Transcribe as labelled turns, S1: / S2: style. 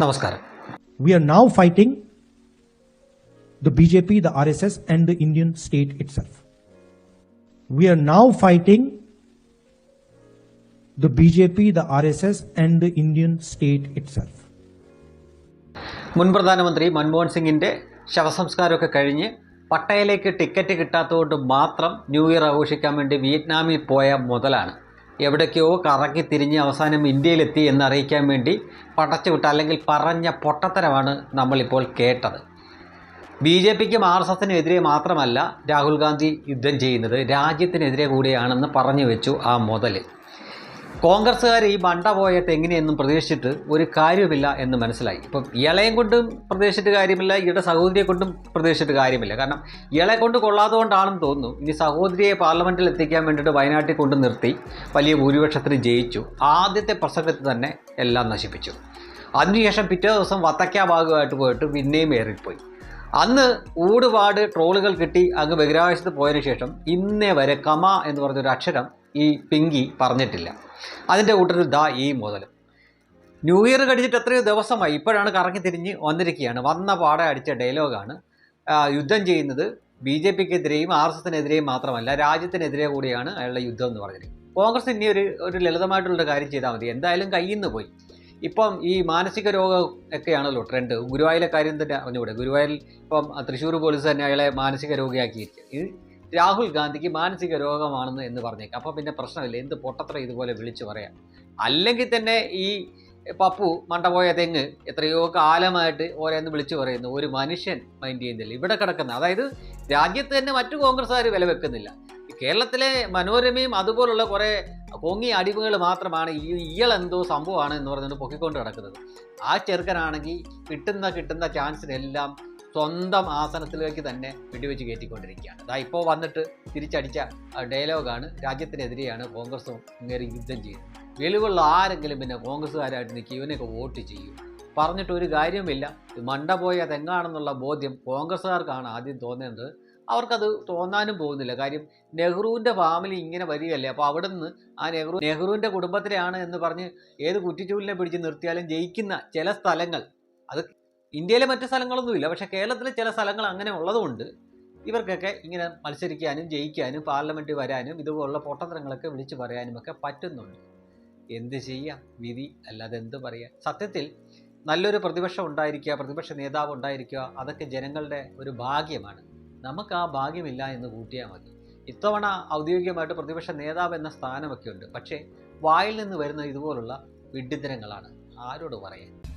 S1: നമസ്കാരം
S2: We are now fighting the BJP, the RSS, and the Indian state itself. We are now fighting the BJP, the RSS, and the Indian state itself.
S1: മുൻ പ്രധാനമന്ത്രി മൻമോഹൻ സിംഗിന്റെ ശവസംസ്കാരമൊക്കെ കഴിഞ്ഞ് പട്ടയയിലേക്ക് ticket കിട്ടാത്തതുകൊണ്ട് മാത്രം new year ആഘോഷിക്കാൻ വേണ്ടി വിയറ്റ്നാമിൽ പോയ മുതലാണ് എവിടേക്കോ കറങ്ങി തിരിഞ്ഞ് അവസാനം ഇന്ത്യയിലെത്തി എന്നറിയിക്കാൻ വേണ്ടി പടച്ചുവിട്ട അല്ലെങ്കിൽ പറഞ്ഞ പൊട്ടത്തരമാണ് നമ്മളിപ്പോൾ കേട്ടത്. ബി ജെ പിക്കും ആർ എസ് എസിനെതിരെ മാത്രമല്ല രാഹുൽ ഗാന്ധി യുദ്ധം ചെയ്യുന്നത് രാജ്യത്തിനെതിരെ കൂടിയാണെന്ന് പറഞ്ഞു വെച്ചു ആ മുതൽ കോൺഗ്രസ്സുകാർ ഈ മണ്ട പോയ എങ്ങനെയെന്നും പ്രതീക്ഷിച്ചിട്ട് ഒരു കാര്യമില്ല എന്ന് മനസ്സിലായി. ഇപ്പം ഇളയും കൊണ്ടും പ്രതീക്ഷിച്ചിട്ട് കാര്യമില്ല ഇയുടെ സഹോദരിയെ കൊണ്ടും പ്രതീക്ഷിച്ചിട്ട് കാര്യമില്ല. കാരണം ഇളെ കൊണ്ട് കൊള്ളാത്തതുകൊണ്ടാണെന്ന് തോന്നുന്നു. ഇനി സഹോദരിയെ പാർലമെന്റിൽ എത്തിക്കാൻ വേണ്ടിയിട്ട് വയനാട്ടിൽ കൊണ്ട് നിർത്തി വലിയ ഭൂരിപക്ഷത്തിന് ജയിച്ചു. ആദ്യത്തെ പ്രസംഗത്തിൽ തന്നെ എല്ലാം നശിപ്പിച്ചു. അതിനുശേഷം പിറ്റേ ദിവസം വത്തക്ക ഭാഗമായിട്ട് പോയിട്ട് പിന്നെയും ഏറിപ്പോയി. അന്ന് ഊടുപാട് ട്രോളുകൾ കിട്ടി അങ്ങ് ബഹിരാകാശത്ത് പോയതിനു ശേഷം ഇന്നേ വരെ കമ എന്ന് പറഞ്ഞൊരു അക്ഷരം ഈ പിങ്കി പറഞ്ഞിട്ടില്ല. അതിന്റെ കൂട്ടത്തിൽ ദാ ഈ മുതൽ. ന്യൂ ഇയർ കഴിച്ചിട്ട് എത്രയോ ദിവസമായി ഇപ്പോഴാണ് കറങ്ങി തിരിഞ്ഞ് വന്നിരിക്കുകയാണ്. വന്ന പാടെ അടിച്ച ഡയലോഗാണ്. യുദ്ധം ചെയ്യുന്നത് ബി ജെ പിക്കെതിരെയും ആർ എസ് എസിനെതിരെയും മാത്രമല്ല രാജ്യത്തിനെതിരെ കൂടിയാണ് അയാളുടെ യുദ്ധം എന്ന് പറഞ്ഞത് കോൺഗ്രസ് ഇനി ഒരു ഒരു ലളിതമായിട്ടുള്ളൊരു കാര്യം ചെയ്താൽ മതി. എന്തായാലും കയ്യിൽ നിന്ന് പോയി. ഇപ്പം ഈ മാനസിക രോഗം ഒക്കെയാണല്ലോ ട്രെൻഡ് ഗുരുവായൂരിലെ കാര്യം തന്നെ അറിഞ്ഞുകൂടെ? ഗുരുവായൂരിൽ ഇപ്പം തൃശ്ശൂർ പോലീസ് തന്നെ അയാളെ മാനസിക രോഗിയാക്കിയിരിക്കുക ഇത് രാഹുൽ ഗാന്ധിക്ക് മാനസിക രോഗമാണെന്ന് എന്ന് പറഞ്ഞേക്കാം. അപ്പോൾ പിന്നെ പ്രശ്നമില്ല. എന്ത് പൊട്ടത്ര ഇതുപോലെ വിളിച്ചു പറയാം? അല്ലെങ്കിൽ തന്നെ ഈ പപ്പു മണ്ടപോയ തെങ്ങ് എത്രയോ കാലമായിട്ട് ഓരോന്ന് വിളിച്ചു പറയുന്നു. ഒരു മനുഷ്യൻ മൈൻഡ് ചെയ്യുന്നില്ല. ഇവിടെ കിടക്കുന്ന അതായത് രാജ്യത്ത് തന്നെ മറ്റു കോൺഗ്രസ്സുകാർ വില വെക്കുന്നില്ല. കേരളത്തിലെ മനോരമയും അതുപോലുള്ള കുറേ പൊങ്ങി അടിവുകൾ മാത്രമാണ് ഈ ഇയാളെന്തോ സംഭവമാണ് എന്ന് പറഞ്ഞുകൊണ്ട് പൊക്കിക്കൊണ്ട് കിടക്കുന്നത്. ആ ചെറുക്കനാണെങ്കിൽ കിട്ടുന്ന കിട്ടുന്ന ചാൻസിനെല്ലാം സ്വന്തം ആസനത്തിലേക്ക് തന്നെ വെടിവെച്ച് കയറ്റിക്കൊണ്ടിരിക്കുകയാണ്. അതാ ഇപ്പോൾ വന്നിട്ട് തിരിച്ചടിച്ച ഡയലോഗാണ് രാജ്യത്തിനെതിരെയാണ് കോൺഗ്രസും ഇങ്ങനെ യുദ്ധം ചെയ്യുന്നത്. വെളിവുള്ള ആരെങ്കിലും പിന്നെ കോൺഗ്രസ്സുകാരായിട്ട് നിൽക്കും ഇവനെയൊക്കെ വോട്ട് ചെയ്യും. പറഞ്ഞിട്ട് ഒരു കാര്യമില്ല മണ്ട പോയ തെങ്ങാണെന്നുള്ള ബോധ്യം കോൺഗ്രസ്സുകാർക്കാണ് ആദ്യം തോന്നേണ്ടത് അവർക്കത് തോന്നാനും പോകുന്നില്ല. കാര്യം നെഹ്റുവിന്റെ ഫാമിലി ഇങ്ങനെ വരികയല്ലേ? അപ്പോൾ അവിടെ നിന്ന് ആ നെഹ്റു നെഹ്റുവിന്റെ കുടുംബത്തിലെയാണ് എന്ന് പറഞ്ഞ് ഏത് കുറ്റിച്ചൂലിനെ പിടിച്ച് നിർത്തിയാലും ജയിക്കുന്ന ചില സ്ഥലങ്ങൾ. അത് ഇന്ത്യയിലെ മറ്റു സ്ഥലങ്ങളൊന്നുമില്ല. പക്ഷേ കേരളത്തിലെ ചില സ്ഥലങ്ങൾ അങ്ങനെ ഉള്ളതുകൊണ്ട് ഇവർക്കൊക്കെ ഇങ്ങനെ മത്സരിക്കാനും ജയിക്കാനും പാർലമെന്റിൽ വരാനും ഇതുപോലുള്ള പൊട്ടത്തരങ്ങളൊക്കെ വിളിച്ചു പറയാനും ഒക്കെ പറ്റുന്നുണ്ട്. എന്ത് ചെയ്യാം? വിധി അല്ലാതെ എന്ത് പറയാം? സത്യത്തിൽ നല്ലൊരു പ്രതിപക്ഷം ഉണ്ടായിരിക്കുക പ്രതിപക്ഷ നേതാവ് ഉണ്ടായിരിക്കുക അതൊക്കെ ജനങ്ങളുടെ ഒരു ഭാഗ്യമാണ്. നമുക്ക് ആ ഭാഗ്യമില്ല എന്ന് കൂട്ടിയാൽ മതി. ഇത്തവണ ഔദ്യോഗികമായിട്ട് പ്രതിപക്ഷ നേതാവ് എന്ന സ്ഥാനമൊക്കെ ഉണ്ട്. പക്ഷേ വായിൽ നിന്ന് വരുന്ന ഇതുപോലുള്ള വിഡ്ഢിത്തരങ്ങളാണ്. ആരോട് പറയാൻ?